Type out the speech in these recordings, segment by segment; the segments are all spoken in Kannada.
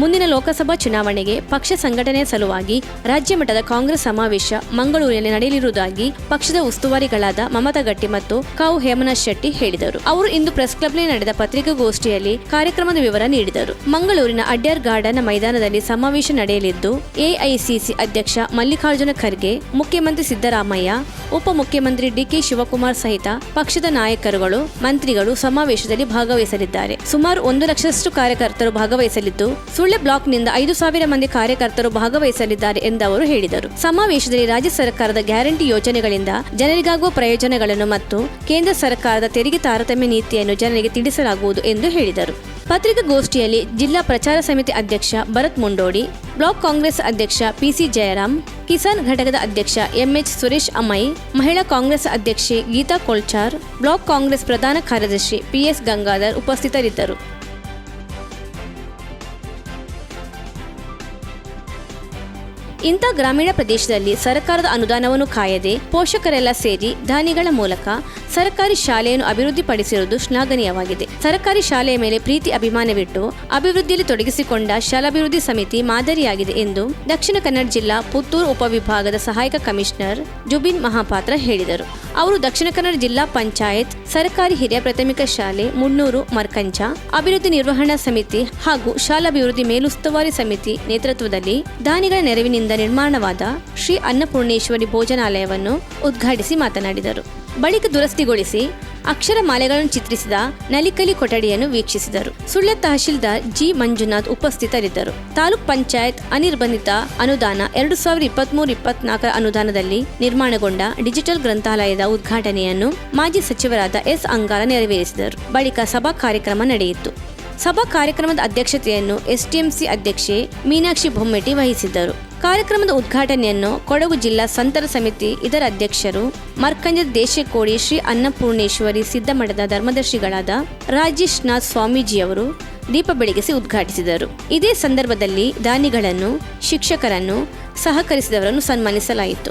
ಮುಂದಿನ ಲೋಕಸಭಾ ಚುನಾವಣೆಗೆ ಪಕ್ಷ ಸಂಘಟನೆ ಸಲುವಾಗಿ ರಾಜ್ಯ ಮಟ್ಟದ ಕಾಂಗ್ರೆಸ್ ಸಮಾವೇಶ ಮಂಗಳೂರಿನಲ್ಲಿ ನಡೆಯಲಿರುವುದಾಗಿ ಪಕ್ಷದ ಉಸ್ತುವಾರಿಗಳಾದ ಮಮತಾ ಗಟ್ಟಿ ಮತ್ತು ಕಾವು ಹೇಮನಾಥ್ ಶೆಟ್ಟಿ ಹೇಳಿದರು. ಅವರು ಇಂದು ಪ್ರೆಸ್ ಕ್ಲಬ್ನಲ್ಲಿ ನಡೆದ ಪತ್ರಿಕಾಗೋಷ್ಠಿಯಲ್ಲಿ ಕಾರ್ಯಕ್ರಮದ ವಿವರ ನೀಡಿದರು. ಮಂಗಳೂರಿನ ಅಡ್ಯಾರ್ ಗಾರ್ಡನ್ ಮೈದಾನದಲ್ಲಿ ಸಮಾವೇಶ ನಡೆಯಲಿದ್ದು, ಎಐಸಿಸಿ ಅಧ್ಯಕ್ಷ ಮಲ್ಲಿಕಾರ್ಜುನ ಖರ್ಗೆ, ಮುಖ್ಯಮಂತ್ರಿ ಸಿದ್ದರಾಮಯ್ಯ, ಉಪಮುಖ್ಯಮಂತ್ರಿ ಡಿಕೆ ಶಿವಕುಮಾರ್ ಸಹಿತ ಪಕ್ಷದ ನಾಯಕರುಗಳು, ಮಂತ್ರಿಗಳು ಸಮಾವೇಶದಲ್ಲಿ ಭಾಗವಹಿಸಲಿದ್ದಾರೆ. ಸುಮಾರು ಒಂದು ಲಕ್ಷದಷ್ಟು ಕಾರ್ಯಕರ್ತರು ಭಾಗವಹಿಸಲಿದ್ದು, ಸುಳ್ಳೆ ಬ್ಲಾಕ್ನಿಂದ ಐದು ಸಾವಿರ ಮಂದಿ ಕಾರ್ಯಕರ್ತರು ಭಾಗವಹಿಸಲಿದ್ದಾರೆ ಎಂದು ಅವರು ಹೇಳಿದರು. ಸಮಾವೇಶದಲ್ಲಿ ರಾಜ್ಯ ಸರ್ಕಾರದ ಗ್ಯಾರಂಟಿ ಯೋಜನೆಗಳಿಂದ ಜನರಿಗಾಗುವ ಪ್ರಯೋಜನಗಳನ್ನು ಮತ್ತು ಕೇಂದ್ರ ಸರ್ಕಾರದ ತೆರಿಗೆ ತಾರತಮ್ಯ ನೀತಿಯನ್ನು ಜನರಿಗೆ ತಿಳಿಸಲಾಗುವುದು ಎಂದು ಹೇಳಿದರು. ಪತ್ರಿಕಾಗೋಷ್ಠಿಯಲ್ಲಿ ಜಿಲ್ಲಾ ಪ್ರಚಾರ ಸಮಿತಿ ಅಧ್ಯಕ್ಷ ಭರತ್ ಮುಂಡೋಡಿ, ಬ್ಲಾಕ್ ಕಾಂಗ್ರೆಸ್ ಅಧ್ಯಕ್ಷ ಪಿಸಿ ಜಯರಾಮ್, ಕಿಸಾನ್ ಘಟಕದ ಅಧ್ಯಕ್ಷ ಎಂಎಚ್ ಸುರೇಶ್ ಅಮೈ, ಮಹಿಳಾ ಕಾಂಗ್ರೆಸ್ ಅಧ್ಯಕ್ಷೆ ಗೀತಾ ಕೊಲ್ಚಾರ್, ಬ್ಲಾಕ್ ಕಾಂಗ್ರೆಸ್ ಪ್ರಧಾನ ಕಾರ್ಯದರ್ಶಿ ಪಿಎಸ್ ಗಂಗಾಧರ್ ಉಪಸ್ಥಿತರಿದ್ದರು. ಇಂಥ ಗ್ರಾಮೀಣ ಪ್ರದೇಶದಲ್ಲಿ ಸರ್ಕಾರದ ಅನುದಾನವನ್ನು ಕಾಯದೆ ಪೋಷಕರೆಲ್ಲ ಸೇರಿ ದಾನಿಗಳ ಮೂಲಕ ಸರ್ಕಾರಿ ಶಾಲೆಯನ್ನು ಅಭಿವೃದ್ಧಿಪಡಿಸಿರುವುದು ಶ್ಲಾಘನೀಯವಾಗಿದೆ. ಸರ್ಕಾರಿ ಶಾಲೆಯ ಮೇಲೆ ಪ್ರೀತಿ ಅಭಿಮಾನವಿಟ್ಟು ಅಭಿವೃದ್ಧಿಯಲ್ಲಿ ತೊಡಗಿಸಿಕೊಂಡ ಶಾಲಾಭಿವೃದ್ಧಿ ಸಮಿತಿ ಮಾದರಿಯಾಗಿದೆ ಎಂದು ದಕ್ಷಿಣ ಕನ್ನಡ ಜಿಲ್ಲಾ ಪುತ್ತೂರು ಉಪವಿಭಾಗದ ಸಹಾಯಕ ಕಮಿಷನರ್ ಜುಬಿನ್ ಮಹಾಪಾತ್ರ ಹೇಳಿದರು. ಅವರು ದಕ್ಷಿಣ ಕನ್ನಡ ಜಿಲ್ಲಾ ಪಂಚಾಯತ್, ಸರ್ಕಾರಿ ಹಿರಿಯ ಪ್ರಾಥಮಿಕ ಶಾಲೆ, ಮುನ್ನೂರು, ಮರ್ಕಂಚ, ಅಭಿವೃದ್ಧಿ ನಿರ್ವಹಣಾ ಸಮಿತಿ ಹಾಗೂ ಶಾಲಾಭಿವೃದ್ಧಿ ಮೇಲುಸ್ತುವಾರಿ ಸಮಿತಿ ನೇತೃತ್ವದಲ್ಲಿ ದಾನಿಗಳ ನೆರವಿನಿಂದ ನಿರ್ಮಾಣವಾದ ಶ್ರೀ ಅನ್ನಪೂರ್ಣೇಶ್ವರಿ ಭೋಜನಾಲಯವನ್ನು ಉದ್ಘಾಟಿಸಿ ಮಾತನಾಡಿದರು. ಬಳಿಕ ದುರಸ್ತಿಗೊಳಿಸಿ ಅಕ್ಷರ ಮಾಲೆಗಳನ್ನು ಚಿತ್ರಿಸಿದ ನಲಿಕಲಿ ಕೊಠಡಿಯನ್ನು ವೀಕ್ಷಿಸಿದರು. ಸುಳ್ಯ ತಹಶೀಲ್ದಾರ್ ಜಿ. ಮಂಜುನಾಥ್ ಉಪಸ್ಥಿತರಿದ್ದರು. ತಾಲೂಕ್ ಪಂಚಾಯತ್ ಅನಿರ್ಬಂಧಿತ ಅನುದಾನ ಎರಡು ಸಾವಿರದ ಇಪ್ಪತ್ಮೂರು ಇಪ್ಪತ್ನಾಲ್ಕರ ಅನುದಾನದಲ್ಲಿ ನಿರ್ಮಾಣಗೊಂಡ ಡಿಜಿಟಲ್ ಗ್ರಂಥಾಲಯದ ಉದ್ಘಾಟನೆಯನ್ನು ಮಾಜಿ ಸಚಿವರಾದ ಎಸ್. ಅಂಗಾರ ನೆರವೇರಿಸಿದರು. ಬಳಿಕ ಸಭಾ ಕಾರ್ಯಕ್ರಮ ನಡೆಯಿತು. ಸಭಾ ಕಾರ್ಯಕ್ರಮದ ಅಧ್ಯಕ್ಷತೆಯನ್ನು ಎಸ್ಟಿಎಂಸಿ ಅಧ್ಯಕ್ಷೆ ಮೀನಾಕ್ಷಿ ಬೊಮ್ಮೆಟ್ಟಿ ವಹಿಸಿದ್ದರು. ಕಾರ್ಯಕ್ರಮದ ಉದ್ಘಾಟನೆಯನ್ನು ಕೊಡಗು ಜಿಲ್ಲಾ ಸಂತರ ಸಮಿತಿ ಇದರ ಅಧ್ಯಕ್ಷರು ಮರ್ಕಂಜ ದೇಶಕೋಡಿ ಶ್ರೀ ಅನ್ನಪೂರ್ಣೇಶ್ವರಿ ಸಿದ್ದಮಠದ ಧರ್ಮದರ್ಶಿಗಳಾದ ರಾಜೇಶ್ ನಾಥ್ ಸ್ವಾಮೀಜಿಯವರು ದೀಪ ಬೆಳಗಿಸಿ ಉದ್ಘಾಟಿಸಿದರು. ಇದೇ ಸಂದರ್ಭದಲ್ಲಿ ದಾನಿಗಳನ್ನು, ಶಿಕ್ಷಕರನ್ನು ಸಹಕರಿಸಿದವರನ್ನು ಸನ್ಮಾನಿಸಲಾಯಿತು.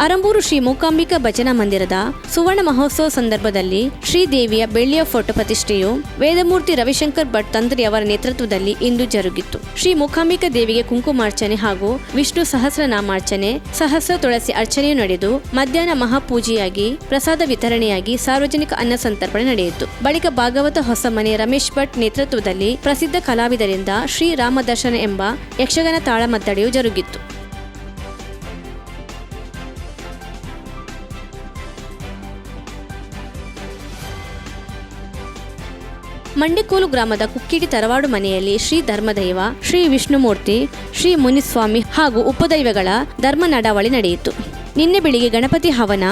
ಅರಂಬೂರು ಶ್ರೀ ಮೂಕಾಂಬಿಕಾ ಭಜನಾ ಮಂದಿರದ ಸುವರ್ಣ ಮಹೋತ್ಸವ ಸಂದರ್ಭದಲ್ಲಿ ಶ್ರೀದೇವಿಯ ಬೆಳ್ಳಿಯ ಫೋಟೋ ಪ್ರತಿಷ್ಠೆಯು ವೇದಮೂರ್ತಿ ರವಿಶಂಕರ್ ಭಟ್ ತಂತ್ರಿ ಅವರ ನೇತೃತ್ವದಲ್ಲಿ ಇಂದು ಜರುಗಿತು ಶ್ರೀ ಮೂಕಾಂಬಿಕಾ ದೇವಿಗೆ ಕುಂಕುಮಾರ್ಚನೆ ಹಾಗೂ ವಿಷ್ಣು ಸಹಸ್ರನಾಮಾರ್ಚನೆ ಸಹಸ್ರ ತುಳಸಿ ಅರ್ಚನೆಯು ನಡೆದು ಮಧ್ಯಾಹ್ನ ಮಹಾಪೂಜೆಯಾಗಿ ಪ್ರಸಾದ ವಿತರಣೆಯಾಗಿ ಸಾರ್ವಜನಿಕ ಅನ್ನ ಸಂತರ್ಪಣೆ ನಡೆಯಿತು. ಬಳಿಕ ಭಾಗವತ ಹೊಸಮನೆ ರಮೇಶ್ ಭಟ್ ನೇತೃತ್ವದಲ್ಲಿ ಪ್ರಸಿದ್ಧ ಕಲಾವಿದರಿಂದ ಶ್ರೀ ರಾಮದರ್ಶನ ಎಂಬ ಯಕ್ಷಗಾನ ತಾಳಮದ್ದಳೆಯು ಜರುಗಿತ್ತು. ಮಂಡಿಕೋಲು ಗ್ರಾಮದ ಕುಕ್ಕಿಡಿ ತರವಾಡು ಮನೆಯಲ್ಲಿ ಶ್ರೀ ಧರ್ಮದೈವ, ಶ್ರೀ ವಿಷ್ಣುಮೂರ್ತಿ, ಶ್ರೀ ಮುನಿಸ್ವಾಮಿ ಹಾಗೂ ಉಪದೈವಗಳ ಧರ್ಮ ನಡಾವಳಿ ನಡೆಯಿತು. ನಿನ್ನೆ ಬೆಳಿಗ್ಗೆ ಗಣಪತಿ ಹವನ,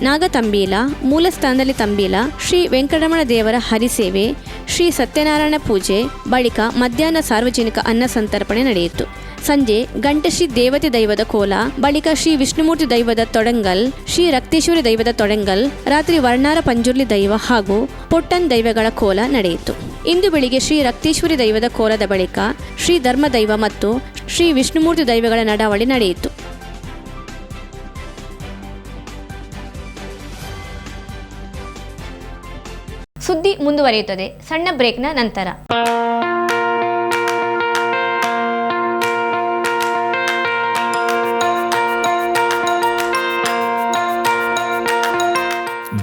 ನಾಗತಂಬೀಲ, ಮೂಲಸ್ಥಾನದಲ್ಲಿ ತಂಬೀಲ, ಶ್ರೀ ವೆಂಕಟರಮಣ ದೇವರ ಹರಿಸೇವೆ, ಶ್ರೀ ಸತ್ಯನಾರಾಯಣ ಪೂಜೆ, ಬಳಿಕ ಮಧ್ಯಾಹ್ನ ಸಾರ್ವಜನಿಕ ಅನ್ನ ಸಂತರ್ಪಣೆ ನಡೆಯಿತು. ಸಂಜೆ ಗಂಟಶ್ರೀ ದೇವತೆ ದೈವದ ಕೋಲ, ಬಳಿಕ ಶ್ರೀ ವಿಷ್ಣುಮೂರ್ತಿ ದೈವದ ತೊಡಂಗಲ್, ಶ್ರೀ ರಕ್ತೇಶ್ವರಿ ದೈವದ ತೊಡಂಗಲ್, ರಾತ್ರಿ ವರ್ಣಾರ ಪಂಜುರ್ಲಿ ದೈವ ಹಾಗೂ ಪೊಟ್ಟನ್ ದೈವಗಳ ಕೋಲ ನಡೆಯಿತು. ಇಂದು ಬೆಳಿಗ್ಗೆ ಶ್ರೀ ರಕ್ತೇಶ್ವರಿ ದೈವದ ಕೋಲದ ಬಳಿಕ ಶ್ರೀ ಧರ್ಮ ದೈವ ಮತ್ತು ಶ್ರೀ ವಿಷ್ಣುಮೂರ್ತಿ ದೈವಗಳ ನಡಾವಳಿ ನಡೆಯಿತು. ಸುದ್ದಿ ಮುಂದುವರಿಯುತ್ತದೆ. ಸಣ್ಣ ಬ್ರೇಕ್ನ ನಂತರ.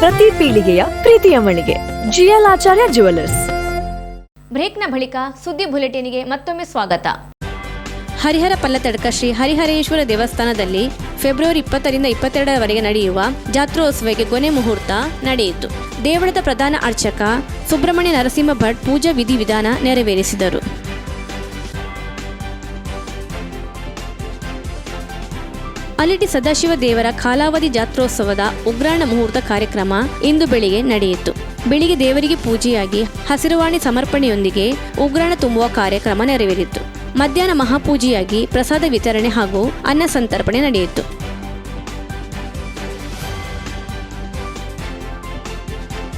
ಪ್ರತಿ ಪೀಳಿಗೆಯ ಪ್ರೀತಿಯ ಮಳಿಗೆ. ಜಿಎಲ್ ಆಚಾರ್ಯ ಜುವೆಲ್ಲರ್ಸ್ ಬ್ರೇಕ್ನ ಬಳಿಕ ಸುದ್ದಿ ಬುಲೆಟಿನ್ಗೆ ಮತ್ತೊಮ್ಮೆ ಸ್ವಾಗತ. ಹರಿಹರ ಪಲ್ಲತಡ್ಕ ಶ್ರೀ ಹರಿಹರೇಶ್ವರ ದೇವಸ್ಥಾನದಲ್ಲಿ ಫೆಬ್ರವರಿ ಇಪ್ಪತ್ತರಿಂದ ಇಪ್ಪತ್ತೆರಡರವರೆಗೆ ನಡೆಯುವ ಜಾತ್ರೋತ್ಸವಕ್ಕೆ ಕೊನೆ ಮುಹೂರ್ತ ನಡೆಯಿತು. ದೇವಳದ ಪ್ರಧಾನ ಅರ್ಚಕ ಸುಬ್ರಹ್ಮಣ್ಯ ನರಸಿಂಹ ಭಟ್ ಪೂಜಾ ವಿಧಿವಿಧಾನ ನೆರವೇರಿಸಿದರು. ಅಲ್ಲಿಟಿ ಸದಾಶಿವ ದೇವರ ಕಾಲಾವಧಿ ಜಾತ್ರೋತ್ಸವದ ಉಗ್ರಾಣ ಮುಹೂರ್ತ ಕಾರ್ಯಕ್ರಮ ಇಂದು ಬೆಳಿಗ್ಗೆ ನಡೆಯಿತು. ಬೆಳಿಗ್ಗೆ ದೇವರಿಗೆ ಪೂಜೆಯಾಗಿ ಹಸಿರುವಾಣಿ ಸಮರ್ಪಣೆಯೊಂದಿಗೆ ಉಗ್ರಾಣ ತುಂಬುವ ಕಾರ್ಯಕ್ರಮ ನೆರವೇರಿತು. ಮಧ್ಯಾಹ್ನ ಮಹಾಪೂಜೆಯಾಗಿ ಪ್ರಸಾದ ವಿತರಣೆ ಹಾಗೂ ಅನ್ನ ಸಂತರ್ಪಣೆ ನಡೆಯಿತು.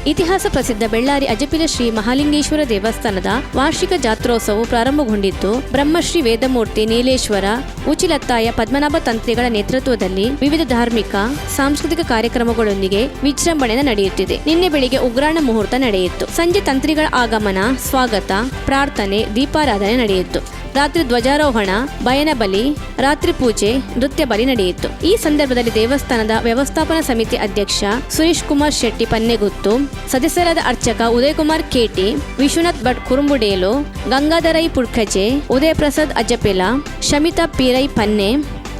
ಇತಿಹಾಸ ಪ್ರಸಿದ್ಧ ಬೆಳ್ಳಾರಿ ಅಜಪಿಲ ಶ್ರೀ ಮಹಾಲಿಂಗೇಶ್ವರ ದೇವಸ್ಥಾನದ ವಾರ್ಷಿಕ ಜಾತ್ರೋತ್ಸವವು ಪ್ರಾರಂಭಗೊಂಡಿದ್ದು, ಬ್ರಹ್ಮಶ್ರೀ ವೇದಮೂರ್ತಿ ನೀಲೇಶ್ವರ, ಉಚಿಲತ್ತಾಯ ಪದ್ಮನಾಭ ತಂತ್ರಿಗಳ ನೇತೃತ್ವದಲ್ಲಿ ವಿವಿಧ ಧಾರ್ಮಿಕ, ಸಾಂಸ್ಕೃತಿಕ ಕಾರ್ಯಕ್ರಮಗಳೊಂದಿಗೆ ವಿಜೃಂಭಣೆ ನಡೆಯುತ್ತಿದೆ. ನಿನ್ನೆ ಬೆಳಿಗ್ಗೆ ಉಗ್ರಾಣ ಮುಹೂರ್ತ ನಡೆಯಿತು. ಸಂಜೆ ತಂತ್ರಿಗಳ ಆಗಮನ, ಸ್ವಾಗತ, ಪ್ರಾರ್ಥನೆ, ದೀಪಾರಾಧನೆ ನಡೆಯಿತು. ರಾತ್ರಿ ಧ್ವಜಾರೋಹಣ, ಬಯನ ಬಲಿ, ರಾತ್ರಿ ಪೂಜೆ, ನೃತ್ಯ ಬಲಿ ನಡೆಯಿತು. ಈ ಸಂದರ್ಭದಲ್ಲಿ ದೇವಸ್ಥಾನದ ವ್ಯವಸ್ಥಾಪನಾ ಸಮಿತಿ ಅಧ್ಯಕ್ಷ ಸುರೇಶ್ ಕುಮಾರ್ ಶೆಟ್ಟಿ ಪನ್ನೆಗುತ್ತು, ಸದಸ್ಯರಾದ ಅರ್ಚಕ ಉದಯಕುಮಾರ್ ಕೇಟಿ, ವಿಶ್ವನಾಥ್ ಭಟ್ ಕುರುಂಬುಡೇಲು, ಗಂಗಾಧರೈ ಪುಡ್ಕಜೆ ಉದಯ ಪ್ರಸಾದ್ ಅಜ್ಜಪೆಲ, ಶಮಿತಾ ಪೀರೈ ಪನ್ನೆ,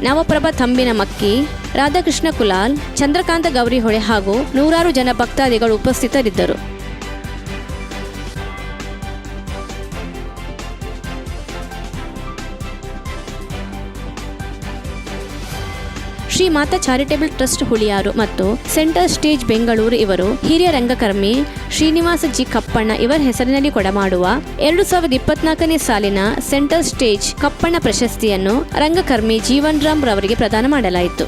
ನವಪ್ರಭಾ ತಂಬಿನ ಮಕ್ಕಿ, ರಾಧಾಕೃಷ್ಣ ಕುಲಾಲ್, ಚಂದ್ರಕಾಂತ ಗೌರಿಹೊಳೆ ಹಾಗೂ ನೂರಾರು ಜನ ಭಕ್ತಾದಿಗಳು ಉಪಸ್ಥಿತರಿದ್ದರು. ಶ್ರೀ ಮಾತಾ ಚಾರಿಟೇಬಲ್ ಟ್ರಸ್ಟ್ ಹುಳಿಯಾರು ಮತ್ತು ಸೆಂಟರ್ ಸ್ಟೇಜ್ ಬೆಂಗಳೂರು ಇವರು ಹಿರಿಯ ರಂಗಕರ್ಮಿ ಶ್ರೀನಿವಾಸ ಜಿ ಕಪ್ಪಣ್ಣ ಇವರ ಹೆಸರಿನಲ್ಲಿ ಕೊಡಮಾಡುವ ಎರಡು ಸಾವಿರದ ಇಪ್ಪತ್ನಾಲ್ಕನೇ ಸಾಲಿನ ಸೆಂಟರ್ ಸ್ಟೇಜ್ ಕಪ್ಪಣ್ಣ ಪ್ರಶಸ್ತಿಯನ್ನು ರಂಗಕರ್ಮಿ ಜೀವನ್ ರಾಮ್ ರವರಿಗೆ ಪ್ರದಾನ ಮಾಡಲಾಯಿತು.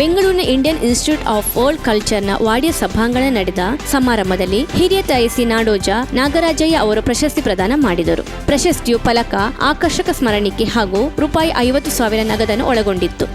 ಬೆಂಗಳೂರಿನ ಇಂಡಿಯನ್ ಇನ್ಸ್ಟಿಟ್ಯೂಟ್ ಆಫ್ ವರ್ಲ್ಡ್ ಕಲ್ಚರ್ನ ವಾಡಿಯ ಸಭಾಂಗಣ ನಡೆದ ಸಮಾರಂಭದಲ್ಲಿ ಹಿರಿಯ ತಯಸಿ ನಾಡೋಜ ನಾಗರಾಜಯ್ಯ ಅವರು ಪ್ರಶಸ್ತಿ ಪ್ರದಾನ ಮಾಡಿದರು. ಪ್ರಶಸ್ತಿಯು ಫಲಕ, ಆಕರ್ಷಕ ಸ್ಮರಣಿಕೆ ಹಾಗೂ ರೂಪಾಯಿ ಐವತ್ತು ಸಾವಿರ ನಗದನ್ನು ಒಳಗೊಂಡಿತ್ತು.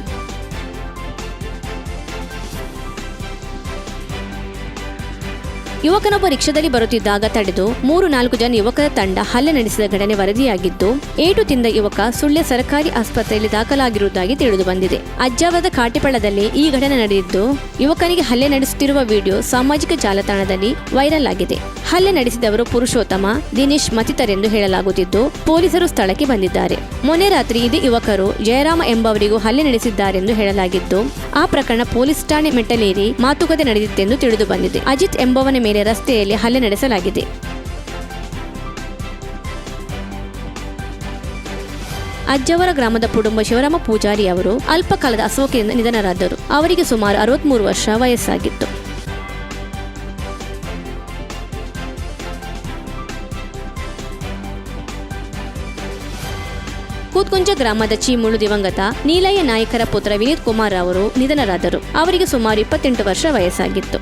ಯುವಕನೊಬ್ಬ ರಿಕ್ಷಾದಲ್ಲಿ ಬರುತ್ತಿದ್ದಾಗ ತಡೆದು ಮೂರು ನಾಲ್ಕು ಜನ ಯುವಕರ ತಂಡ ಹಲ್ಲೆ ನಡೆಸಿದ ಘಟನೆ ವರದಿಯಾಗಿದ್ದು, ಏಟು ತಿಂದ ಯುವಕ ಸುಳ್ಯ ಸರ್ಕಾರಿ ಆಸ್ಪತ್ರೆಯಲ್ಲಿ ದಾಖಲಾಗಿರುವುದಾಗಿ ತಿಳಿದು ಬಂದಿದೆ. ಅಜ್ಜಾವದ ಕಾಟಿಪಳ್ಳದಲ್ಲಿ ಈ ಘಟನೆ ನಡೆದಿದ್ದು, ಯುವಕನಿಗೆ ಹಲ್ಲೆ ನಡೆಸುತ್ತಿರುವ ವಿಡಿಯೋ ಸಾಮಾಜಿಕ ಜಾಲತಾಣದಲ್ಲಿ ವೈರಲ್ ಆಗಿದೆ. ಹಲ್ಲೆ ನಡೆಸಿದವರು ಪುರುಷೋತ್ತಮ, ದಿನೇಶ್ ಮತ್ತಿತರೆಂದು ಹೇಳಲಾಗುತ್ತಿದ್ದು, ಪೊಲೀಸರು ಸ್ಥಳಕ್ಕೆ ಬಂದಿದ್ದಾರೆ. ಮೊನ್ನೆ ರಾತ್ರಿ ಇದೇ ಯುವಕರು ಜಯರಾಮ ಎಂಬವರಿಗೂ ಹಲ್ಲೆ ನಡೆಸಿದ್ದಾರೆಂದು ಹೇಳಲಾಗಿದ್ದು, ಆ ಪ್ರಕರಣ ಪೊಲೀಸ್ ಠಾಣೆ ಮೆಟ್ಟಲೇರಿ ಮಾತುಕತೆ ನಡೆದಿತ್ತೆಂದು ತಿಳಿದು ಬಂದಿದೆ. ಅಜಿತ್ ಎಂಬವನ ಮೇಲೆ ರಸ್ತೆಯಲ್ಲಿ ಹಲ್ಲೆ ನಡೆಸಲಾಗಿದೆ. ಅಜ್ಜವರ ಗ್ರಾಮದ ಕುಟುಂಬ ಶಿವರಾಮ ಪೂಜಾರಿ ಅವರು ಅಲ್ಪಕಾಲದ ಅಸೋಕೆಯಿಂದ ನಿಧನರಾದರು. ಅವರಿಗೆ ಸುಮಾರು ಅರವತ್ಮೂರು ವರ್ಷ ವಯಸ್ಸಾಗಿತ್ತು. ಕೂತ್ಕುಂಜ ಗ್ರಾಮದ ಚೀಮುಳು ದಿವಂಗತ ನೀಲಯ್ಯ ನಾಯಕರ ಪುತ್ರ ವಿನೀತ್ ಕುಮಾರ್ ಅವರು ನಿಧನರಾದರು. ಅವರಿಗೆ ಸುಮಾರು ಇಪ್ಪತ್ತೆಂಟು ವರ್ಷ ವಯಸ್ಸಾಗಿತ್ತು.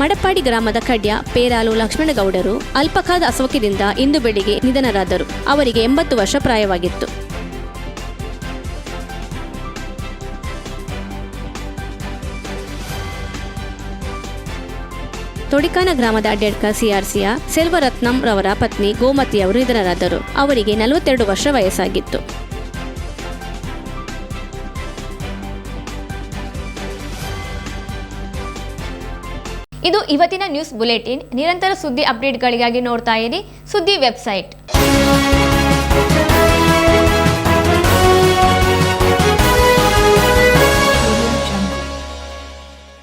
ಮಡಪಾಡಿ ಗ್ರಾಮದ ಕಡ್ಯ ಪೇರಾಲು ಲಕ್ಷ್ಮಣಗೌಡರು ಅಲ್ಪಕಾದ ಅಸೌಖ್ಯದಿಂದ ಇಂದು ಬೆಳಿಗ್ಗೆ ನಿಧನರಾದರು. ಅವರಿಗೆ ಎಂಬತ್ತು ವರ್ಷ ಪ್ರಾಯವಾಗಿತ್ತು. ತೊಡಿಕಾನ ಗ್ರಾಮದ ಅಡ್ಡಡ್ಕ ಸಿಆರ್ಸಿಯ ಸೆಲ್ವರತ್ನಂ ರವರ ಪತ್ನಿ ಗೋಮತಿ ಅವರು ನಿಧನರಾದರು. ಅವರಿಗೆ ನಲವತ್ತೆರಡು ವರ್ಷ ವಯಸ್ಸಾಗಿತ್ತು. ಇವತ್ತಿನ ನ್ಯೂಸ್ ಬುಲೆಟಿನ್ ನಿರಂತರ ಸುದ್ದಿ ಅಪ್ಡೇಟ್ಗಳಿಗಾಗಿ ನೋಡ್ತಾ ಇರಿ ಸುದ್ದಿ ವೆಬ್ಸೈಟ್.